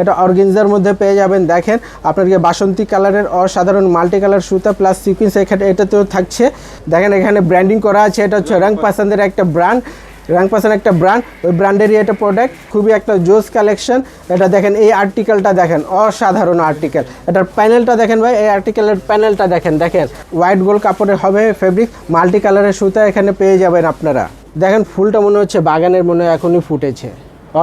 এটা অর্গেনজার মধ্যে পেয়ে যাবেন। দেখেন আপনার গিয়ে বাসন্তী কালারের অসাধারণ মাল্টি কালার সুতা প্লাস সিকুয়েন্স এখানে এটাতেও থাকছে। দেখেন, এখানে ব্র্যান্ডিং করা আছে। এটা হচ্ছে রং পাসান্দের একটা ব্র্যান্ড রং পাসান একটা ব্র্যান্ড ওই ব্র্যান্ডেরই এটা প্রোডাক্ট খুবই একটা জোস কালেকশন এটা দেখেন, এই আর্টিকেলটা দেখেন, অসাধারণ আর্টিকেল এটার প্যানেলটা দেখেন ভাই, এই আর্টিকেলের প্যানেলটা দেখেন দেখেন। হোয়াইট গোল্ড কাপড়ের হবে ফেব্রিক মাল্টি কালারের সুতা এখানে পেয়ে যাবেন আপনারা। দেখেন, ফুলটা মনে হচ্ছে বাগানের মনে হয় এখনই ফুটেছে।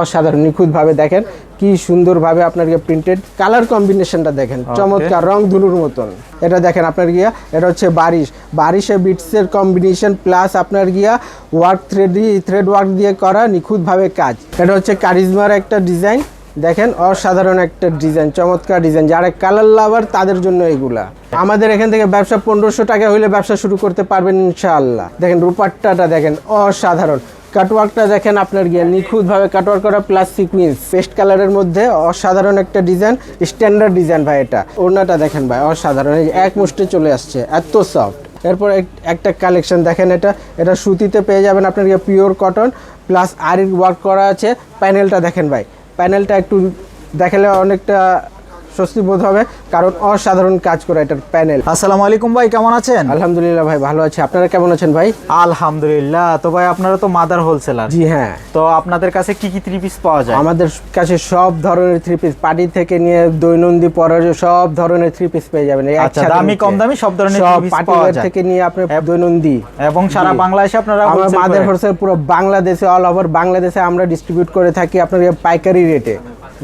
অসাধারণ, নিখুঁতভাবে দেখেন। কি সুন্দরভাবে আপনার গিয়ে প্রিন্টেড কালার কম্বিনেশনটা দেখেন চমৎকার রং ধুনুর মতন। এটা দেখেন আপনার গিয়া এটা হচ্ছে বারিশ। বারিশে বিটসের কম্বিনেশন প্লাস আপনার গিয়া ওয়ার্ক থ্রেড থ্রেড ওয়ার্ক দিয়ে করা নিখুঁতভাবে কাজ। এটা হচ্ছে কারিজমার একটা ডিজাইন দেখেন অসাধারণ একটা ডিজাইন চমৎকার ডিজাইন যারা কালার লাভার তাদের জন্য এগুলা। আমাদের এখান থেকে ব্যবসা পনেরোশো টাকা হলে ব্যবসা শুরু করতে পারবেন ইনশাআল্লাহ। দেখেন রূপাট্টাটা দেখেন অসাধারণ। কাটওয়ার্কটা দেখেন আপনার গিয়ে নিখুঁতভাবে কাটওয়ার্ক করা প্লাস সিকুয়েন্স পেস্ট কালারের মধ্যে অসাধারণ একটা ডিজাইন স্ট্যান্ডার্ড ডিজাইন ভাই এটা। ওড়নাটা দেখেন ভাই, অসাধারণ। এই এক মুষ্টে চলে আসছে, এত সফট এরপর এক- একটা কালেকশন দেখেন এটা। এটা সুতিতে পেয়ে যাবেন আপনার গিয়ে পিওর কটন প্লাস আরির ওয়ার্ক করা আছে। প্যানেলটা দেখেন ভাই। প্যানেলটা একটু দেখালে অনেকটা স্বস্তি বোধ হবে কারণ অসাধারণ কাজ করে এটার প্যানেল। আসসালামু আলাইকুম ভাই কেমন আছেন? আলহামদুলিল্লাহ ভাই ভালো আছে। আপনারা কেমন আছেন ভাই? আলহামদুলিল্লাহ। তো ভাই আপনারা তো মাদার হোলসেলার। জি হ্যাঁ। তো আপনাদের কাছে কি কি থ্রি পিস পাওয়া যায়? আমাদের কাছে সব ধরনের থ্রি পিস পার্টি থেকে নিয়ে দৈনন্দিন পরার সব ধরনের থ্রি পিস পেয়ে যাবেন। আচ্ছা, দামি কম দামি সব ধরনের piece পার্টি পাওয়া যায়। থেকে নিয়ে আপনি দৈনন্দিন। এবং সারা বাংলাদেশে আপনারা আমরা wholesale মাদের হোলসেল পুরো বাংলাদেশে অল ওভার বাংলাদেশে আমরা ডিস্ট্রিবিউট করে থাকি আপনার পাইকারি রেটে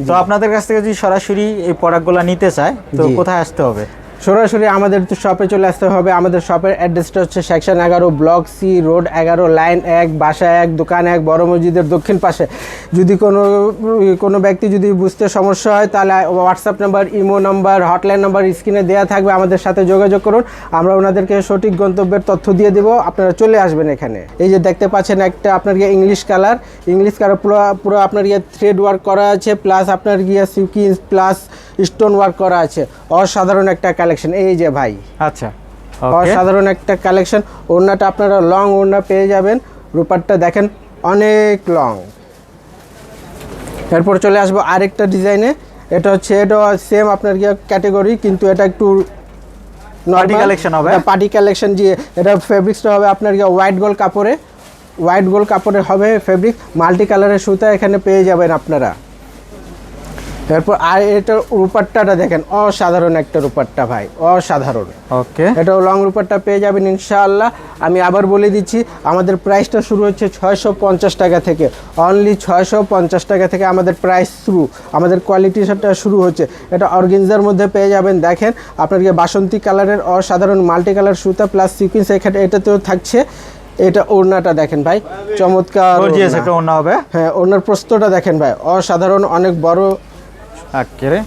তো আপনাদের কাছ থেকে যদি সরাসরি এই প্রোডাক্টগুলো নিতে চায় তো কোথায় আসতে হবে? সরাসরি আমাদের তো শপে চলে আসতে হবে। আমাদের শপের অ্যাড্রেসটা হচ্ছে সেকশন এগারো ব্লক সি রোড এগারো লাইন এক, বাসা এক, দোকান এক, বড় মসজিদের দক্ষিণ পাশে। যদি কোনো কোনো ব্যক্তি যদি বুঝতে সমস্যা হয়, তাহলে WhatsApp number imo number hotline number স্ক্রিনে দেওয়া থাকবে। আমাদের সাথে যোগাযোগ করুন। আমরা ওনাদেরকে সঠিক গন্তব্যের তথ্য দিয়ে দেবো। আপনারা চলে আসবেন এখানে। এই যে দেখতে পাচ্ছেন একটা আপনার গিয়ে ইংলিশ কালার ইংলিশ কালার পুরো পুরো আপনার গিয়ে থ্রেড ওয়ার্ক করা আছে প্লাস আপনার গিয়ে সিকিন্স প্লাস স্টোন ওয়ার্ক করা আছে। অসাধারণ একটা কালেকশন এই যে ভাই। আচ্ছা অসাধারণ একটা কালেকশন ওড়নাটা আপনারা লং ওড়না পেয়ে যাবেন। রূপারটা দেখেন অনেক লং এরপর চলে আসব আরেকটা ডিজাইনে এটা হচ্ছে এটা সেম আপনার গিয়ে ক্যাটাগরি কিন্তু এটা একটু Party কালেকশন হবে? পার্টি কালেকশন যে এটা ফেব্রিক্সটা হবে আপনার গিয়ে হোয়াইট গোল্ড কাপড়ে। হোয়াইট গোল্ড কাপড়ে হবে ফেব্রিক মাল্টি কালারের সুতা এখানে পেয়ে যাবেন আপনারা। এরপর আর এটা রূপারটাটা দেখেন অসাধারণ একটা রূপারটা ভাই অসাধারণ। ওকে। এটা লং রূপারটা পেয়ে যাবেন ইনশাআল্লাহ। আমি আবার বলে দিচ্ছি আমাদের প্রাইসটা শুরু হচ্ছে ছয়শো পঞ্চাশ টাকা থেকে। অনলি ছয়শো পঞ্চাশ টাকা থেকে আমাদের প্রাইস শুরু। আমাদের কোয়ালিটি কোয়ালিটিটা শুরু হচ্ছে। এটা অর্গেনজার মধ্যে পেয়ে যাবেন। দেখেন আপনার গিয়ে বাসন্তী কালারের অসাধারণ মাল্টি কালার সুতা প্লাস সিকুয়েন্স এখানে এটাতেও থাকছে। এটা ওড়নাটা দেখেন ভাই চমৎকার। ওড়না হবে। হ্যাঁ ওড়নার প্রস্তটা দেখেন ভাই অসাধারণ অনেক বড় আকেরে।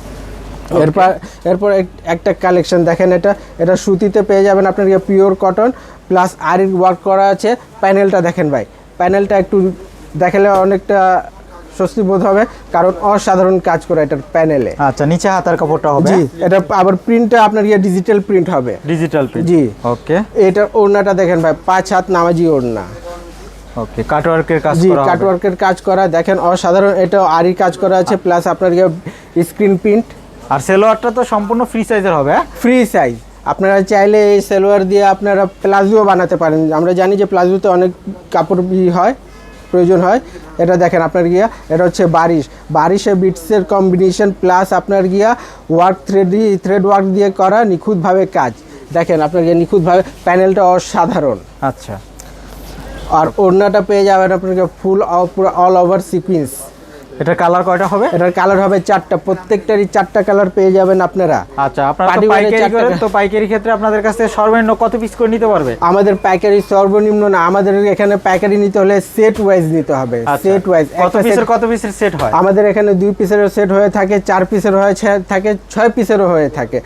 এরপর এরপর এক- একটা কালেকশন দেখেন এটা। এটা সুতিতে পেয়ে যাবেন আপনার পিওর কটন প্লাস আরির ওয়ার্ক করা আছে। প্যানেলটা দেখেন ভাই। প্যানেলটা একটু দেখালে অনেকটা স্বস্তি বোধ হবে কারণ অসাধারণ কাজ করে এটার প্যানেলে আচ্ছা নিচে হাতার কাপড়টা হবে। জি এটা আবার প্রিন্টটা আপনার ইয়ে ডিজিটাল প্রিন্ট হবে। Digital print ji. ওকে এটার ওড়নাটা দেখেন ভাই পাঁচ হাত নামাজি ওড়না। ওকে কাটওয়ার্কের কাজ জি করা হবে। কাটওয়ার্কের কাজ করা দেখেন অসাধারণ এটা আরি কাজ করা আছে প্লাস আপনার ইয়ে স্ক্রিন প্রিন্ট। আর সেলোয়ারটা তো সম্পূর্ণ ফ্রি সাইজের হবে হ্যাঁ? ফ্রি সাইজ আপনারা চাইলে এই সেলোয়ার দিয়ে আপনারা প্লাজো বানাতে পারেন। আমরা জানি যে প্লাজোতে অনেক কাপড় হয় প্রয়োজন হয়। এটা দেখেন আপনার গিয়া এটা হচ্ছে বারিশ। বারিশে বিটসের কম্বিনেশন প্লাস আপনার গিয়া ওয়ার্ক থ্রেড থ্রেড ওয়ার্ক দিয়ে করা নিখুঁতভাবে কাজ। দেখেন আপনার গিয়ে নিখুঁতভাবে প্যানেলটা অসাধারণ। আচ্ছা। আর ওড়নাটা পেয়ে যাবেন আপনাকে ফুল পুরো অল ওভার সিকুয়েন্স এটার কালার কয়টা হবে? এটার কালার হবে চারটা। প্রত্যেকটারই চারটা কালার পেয়ে যাবেন আপনারা। আচ্ছা আপনারা তো পাইকারি করেন তো পাইকারি ক্ষেত্রে আপনাদের কাছে সর্বনিম্ন কত পিস করে নিতে পারবে? আমাদের পাইকারি সর্বনিম্ন না আমাদের এখানে পাইকারি নিতে হলে সেট ওয়াইজ নিতে হবে। আচ্ছা। সেট ওয়াইজ কত পিসের কত পিসের সেট হয়? আমাদের এখানে দুই পিসের সেট হয়ে থাকে চার পিসের হয়ে থাকে ছয় পিসেরও হয়ে থাকে।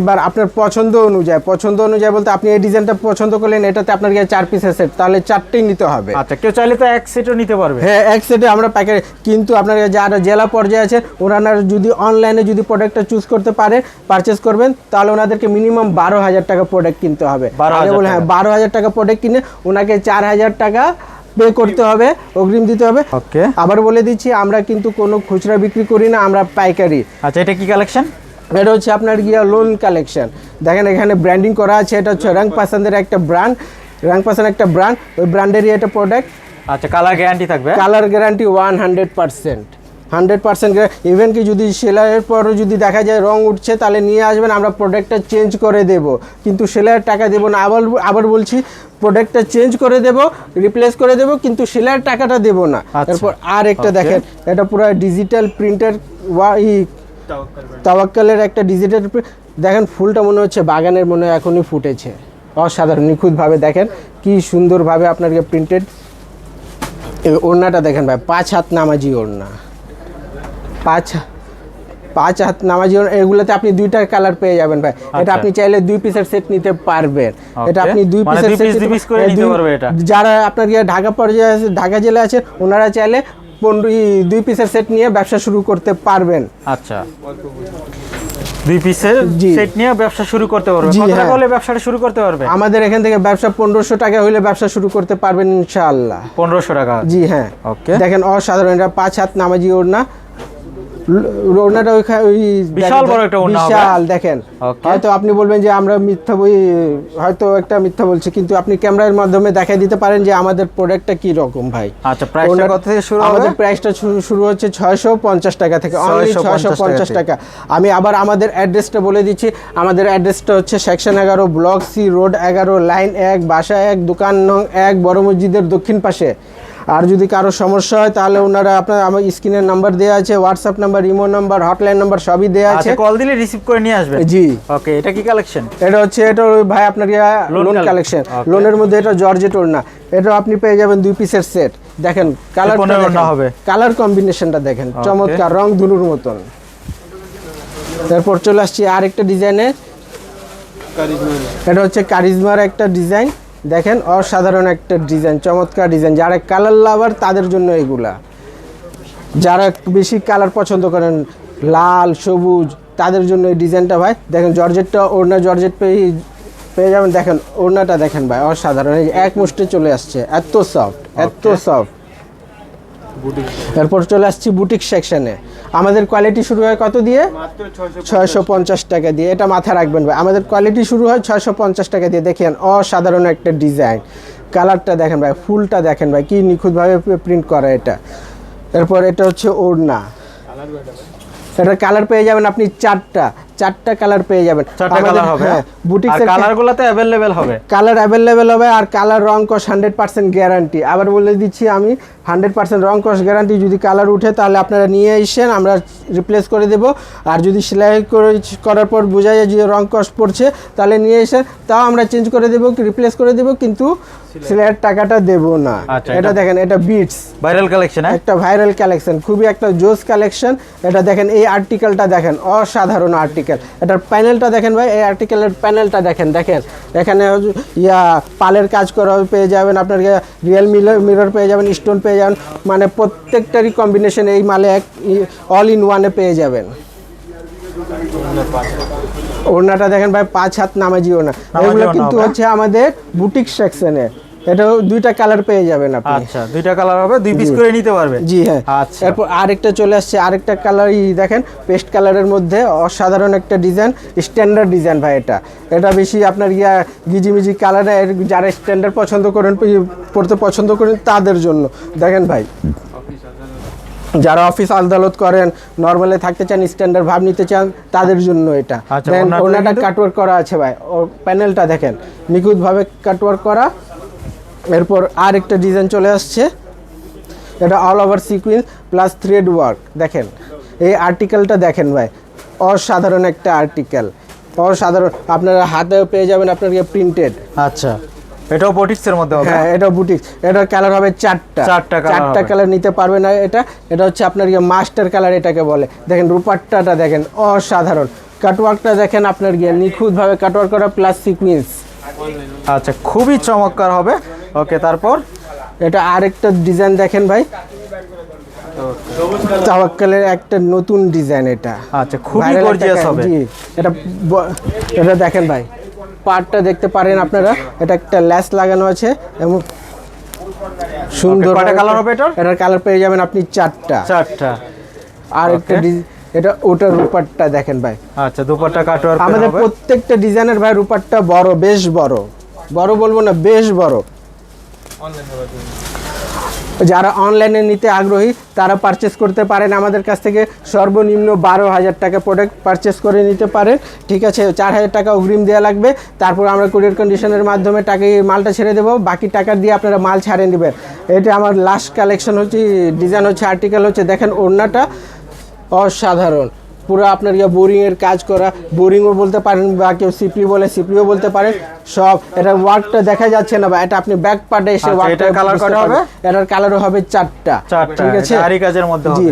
এবার আপনার পছন্দ অনুযায়ী পছন্দ অনুযায়ী বলতে আপনি এই ডিজাইনটা পছন্দ করলেন এটাতে আপনার গিয়ে চার পিসের সেট তাহলে চারটেই নিতে হবে। আচ্ছা কেউ চাইলে তো এক সেটও নিতে পারবে। হ্যাঁ এক সেটে আমরা পাইকারি কিন্তু আপনার যারা জেলা পর্যায়ে আছে ওনারা যদি অনলাইনে যদি প্রোডাক্টটা চুজ করতে পারে পারচেস করবেন তাহলে ওনাদেরকে মিনিমাম বারো হাজার টাকা প্রোডাক্ট কিনতে হবে। 12,000 আগে বলে হ্যাঁ বারো হাজার টাকা প্রোডাক্ট কিনে ওনাকে চার হাজার টাকা পে করতে হবে অগ্রিম দিতে হবে। ওকে। আবার বলে দিচ্ছি আমরা কিন্তু কোনো খুচরা বিক্রি করি না আমরা পাইকারি। আচ্ছা এটা কি কালেকশন এটা হচ্ছে আপনার গিয়া লোন কালেকশন দেখেন এখানে ব্র্যান্ডিং করা আছে এটা হচ্ছে রং পাসান্দের একটা ব্র্যান্ড রং পাসান একটা ব্র্যান্ড ওই ব্র্যান্ডেরই এটা প্রোডাক্ট আচ্ছা কালার গ্যারান্টি থাকবে colour guarantee one hundred percent hundred percent even কি যদি সেলাইয়ের পরও যদি দেখা যায় রং উঠছে তাহলে নিয়ে আসবেন আমরা প্রোডাক্টটা চেঞ্জ করে দেব। কিন্তু সেলাইয়ের টাকা দেবো না আবার আবার বলছি প্রোডাক্টটা চেঞ্জ করে দেব রিপ্লেস করে দেব কিন্তু সেলাইয়ের টাকাটা দেবো না। আচ্ছা। তারপর আর একটা দেখেন এটা পুরো ডিজিটাল প্রিন্টের ই তাওয়াক্কালের একটা ডিজিটাল দেখেন ফুলটা মনে হচ্ছে বাগানের মনে হয় এখনই ফুটেছে। অসাধারণ নিখুঁতভাবে দেখেন কি সুন্দরভাবে আপনাকে প্রিন্টেড ওড়নাটা দেখেন ভাই পাঁচ হাত নামাজি ওড়না। পাঁচ পাঁচ হাত নামাজি এগুলোতে আপনি দুইটা কালার পেয়ে যাবেন ভাই। এটা আচ্ছা। আপনি চাইলে দুই পিসের সেট নিতে পারবেন। এটা আপনি দুই পিসের দুই করে নিতে পারবে এটা। যারা আপনার গিয়ে ঢাকা পর্যায়ে আছে ঢাকা জেলায় আছে ওনারা চাইলে পনেরো দুই পিসের সেট নিয়ে ব্যবসা শুরু করতে পারবেন। আচ্ছা। দুই পিসের সেট নিয়ে ব্যবসা শুরু করতে পারবে। কত টাকা হ্যাঁ। হলে ব্যবসাটা শুরু করতে পারবে? আমাদের এখান থেকে ব্যবসা পনেরোশো টাকা হলে ব্যবসা শুরু করতে পারবেন ইনশাআল্লাহ। পনেরোশো টাকা। জি হ্যাঁ। ওকে দেখেন অসাধারণ এটা পাঁচ হাত নামাজি ওড়না। ওড়নাটা ওই বিশাল বড় একটা ওড়না বিশাল দেখেন। হয়তো আপনি বলবেন যে আমরা মিথ্যা বই হয়তো একটা মিথ্যা বলছি কিন্তু আপনি ক্যামেরার মাধ্যমে দেখাই দিতে পারেন যে আমাদের প্রোডাক্টটা কি রকম ভাই। আচ্ছা প্রাইসটা কত থেকে শুরু আমাদের প্রাইসটা শুরু- হচ্ছে ছয়শো পঞ্চাশ টাকা থেকে অনলি 650 ছয়শো পঞ্চাশ টাকা। আমি আবার আমাদের অ্যাড্রেসটা বলে দিচ্ছি। আমাদের অ্যাড্রেসটা হচ্ছে সেকশন এগারো ব্লক সি রোড এগারো লাইন এক বাসা এক দোকান নং এক বড় মসজিদের দক্ষিণ পাশে। আর যদি কারও সমস্যা হয় তাহলে ওনারা আপনার আমার স্ক্রিনের নাম্বার দেওয়া আছে WhatsApp number imo number hotline number সবই দেওয়া আছে। আচ্ছা কল দিলে রিসিভ করে নিয়ে আসবে জি। ওকে এটা কি কালেকশন এটা হচ্ছে এটা ওই ভাই আপনার লোন কালেকশন লোনের মধ্যে এটা জর্জেট ওড়না। এটা আপনি পেয়ে যাবেন দুই পিসের সেট দেখেন কালার হবে। কালার কম্বিনেশনটা দেখেন। চমৎকার রং ধুনুর মতন। তারপর চলে আসছি আরেকটা ডিজাইনের এটা হচ্ছে কারিজমার একটা ডিজাইন দেখেন অসাধারণ একটা ডিজাইন চমৎকার ডিজাইন যারা কালার লাভার তাদের জন্য এগুলা। যারা বেশি কালার পছন্দ করেন লাল সবুজ তাদের জন্য এই ডিজাইনটা ভাই দেখেন জর্জেটটা ওড়না জর্জেট পেয়ে পেয়ে যাবেন। দেখেন ওড়নাটা দেখেন ভাই অসাধারণ। এই এক মুষ্টে চলে আসছে এত সফট এত সফট এরপর চলে আসছি বুটিক সেকশনে আমাদের কোয়ালিটি শুরু হয় কত দিয়ে? ছয়শো পঞ্চাশ। টাকা দিয়ে। এটা মাথায় রাখবেন ভাই। আমাদের কোয়ালিটি শুরু হয় ছয়শো পঞ্চাশ টাকা দিয়ে। দেখেন অসাধারণ একটা ডিজাইন কালারটা দেখেন ভাই ফুলটা দেখেন ভাই কি নিখুঁতভাবে প্রিন্ট করা এটা। এরপর এটা হচ্ছে ওড়না। এটা কালার পেয়ে যাবেন আপনি চারটা। চারটা কালার পেয়ে যাবেন। চারটা কালার হবে। বুটিক্সের কালার গুলাতে অ্যাভেলেবেল হবে। কালার অ্যাভেলেবেল হবে আর কালার রং কস হান্ড্রেড পার্সেন্ট গ্যারান্টি আবার বলে দিচ্ছি আমি হান্ড্রেড পার্সেন্ট রং কস গ্যারান্টি যদি কালার উঠে তাহলে আপনারা নিয়ে এসেন আমরা রিপ্লেস করে দেব। আর যদি সেলাই করে করার পর বোঝা যায় যে রং কস পড়ছে তাহলে নিয়ে এসে তাও আমরা চেঞ্জ করে দেবো রিপ্লেস করে দেবো কিন্তু সেলাইয়ের টাকাটা দেব না। আচ্ছা, এটা দেখেন এটা বিটস ভাইরাল কালেকশন একটা ভাইরাল কালেকশন খুবই একটা জোস কালেকশন এটা দেখেন এই আর্টিকেলটা দেখেন অসাধারণ আর্টিকেল এটার প্যানেলটা দেখেন ভাই এই আর্টিকেলের প্যানেলটা দেখেন দেখেন। এখানে ইয়া পালের কাজ করা পেয়ে যাবেন আপনার রিয়েল মিরর মিরর পেয়ে যাবেন স্টোন পেয়ে যাবেন মানে প্রত্যেকটারই কম্বিনেশন এই মালে এক অল ইন ওয়ানে পেয়ে যাবেন। ওড়নাটা দেখেন ভাই পাঁচ হাত নামাজি নামাজি এগুলো কিন্তু হচ্ছে আমাদের বুটিক সেকশনে এটাও দুইটা কালার পেয়ে যাবেন আপনি। আচ্ছা দুইটা কালার হবে দুই পিস করে নিতে পারবে জি হ্যাঁ। আচ্ছা। এরপর আরেকটা চলে আসছে আরেকটা কালার দেখেন পেস্ট কালারের মধ্যে অসাধারণ একটা ডিজাইন স্ট্যান্ডার্ড ডিজাইন ভাই এটা। এটা বেশি আপনার ইয়া গিজিমিজি কালারের যারা স্ট্যান্ডার্ড পছন্দ করেন পড়তে পছন্দ করেন তাদের জন্য। দেখেন ভাই। যারা অফিস আদালত করেন নর্মালে থাকতে চান স্ট্যান্ডার্ড ভাব নিতে চান তাদের জন্য এটা। আচ্ছা, ওনাটা কাটওয়ার্ক করা আছে ভাই। ও প্যানেলটা দেখেন। নিখুঁতভাবে কাটওয়ার্ক করা এরপর আর একটা ডিজাইন চলে আসছে। এটা all over sequence plus thread work দেখেন এই আর্টিকেলটা দেখেন ভাই অসাধারণ একটা আর্টিকেল অসাধারণ আপনারা হাতেও পেয়ে যাবেন আপনার প্রিন্টেড আচ্ছা এটাও পটিক্স এর মধ্যে হবে? হ্যাঁ এটা বুটিক্স এটার কালার হবে চারটা। চারটা চারটা কালার নিতে পারবে না এটা। এটা হচ্ছে আপনার ইয়ে মাস্টার কালার এটাকে বলে। দেখেন রূপাট্টাটা দেখেন অসাধারণ। কাটওয়ার্কটা দেখেন আপনার গিয়ে নিখুঁতভাবে কাটওয়ার্ক করা প্লাস সিকুয়েন্স আচ্ছা খুবই চমৎকার হবে। ওকে তারপর? এটা আরেকটা ডিজাইন দেখেন ভাই। তাওয়াক্কালের একটা নতুন ডিজাইন এটা। আচ্ছা খুবই গর্জিয়াস হবে। এটা এটা দেখেন ভাই। পার্টটা দেখতে পারেন আপনারা। এটা একটা ল্যাস লাগানো আছে এবং সুন্দর কয়টা কালার হবে এটার? এটার কালার পেয়ে যাবেন আপনি চারটা। চারটা। আর একটা এটা ওটার রূপারটা দেখেন ভাই। আচ্ছা দুপাট্টা কাটওয়ার আমাদের প্রত্যেকটা ডিজাইনের ভাই রূপারটা বড় বেশ বড়। বড় বলব না বেশ বড়। যারা অনলাইনে নিতে আগ্রহী, তারা পারচেস করতে পারেন। আমাদের কাছ থেকে সর্বনিম্ন বারো হাজার টাকা প্রোডাক্ট পারচেস করে নিতে পারেন। ঠিক আছে, চার হাজার টাকা অগ্রিম দেওয়া লাগবে। তারপর আমরা কুরিয়ার কন্ডিশনের মাধ্যমে টাকা, মালটা ছেড়ে দেবো। বাকি টাকা দিয়ে আপনারা মাল ছাড়ে নেবেন। এটা আমার লাস্ট কালেকশন হচ্ছে ডিজাইন হচ্ছে আর্টিকেল হচ্ছে। দেখেন ওড়নাটা অসাধারণ। পুরো আপনার ইয়ে বোরিংয়ের কাজ করা বোরিংও বলতে পারেন বা কেউ সিপি বলে সিপিও বলতে পারেন সব। এটা ওয়ার্কটা দেখা যাচ্ছে না বা এটা আপনি ব্যাক পার্টে এসে ওয়ার্কটা কালার করা হবে? এটার কালারও হবে চারটা ঠিক আছে? আরি কাজের মধ্যে জি।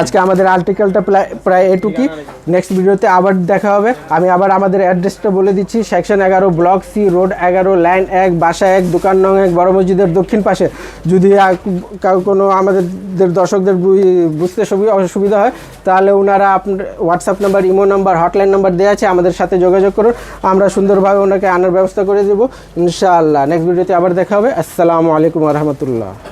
আজকে আমাদের আর্টিকেলটা প্রায় এটুকুই। নেক্সট ভিডিওতে আবার দেখা হবে। আমি আবার আমাদের অ্যাড্রেসটা বলে দিচ্ছি। সেকশন এগারো ব্লক সি রোড এগারো লাইন এক বাসা এক দোকান নং এক বড় মসজিদের দক্ষিণ পাশে। যদি কোনো আমাদের দর্শকদের বুঝতে সুবি- অসুবিধা হয়, তাহলে ওনারা আপনার WhatsApp number imo number hotline number দেওয়া আছে, আমাদের সাথে যোগাযোগ করুন। আমরা সুন্দরভাবে ওনাকে আনার ব্যবস্থা করে দেবো। ইনশাআল্লাহ। নেক্সট ভিডিওতে আবার দেখা হবে। আসসালামু আলাইকুম রহমতুল্লাহ।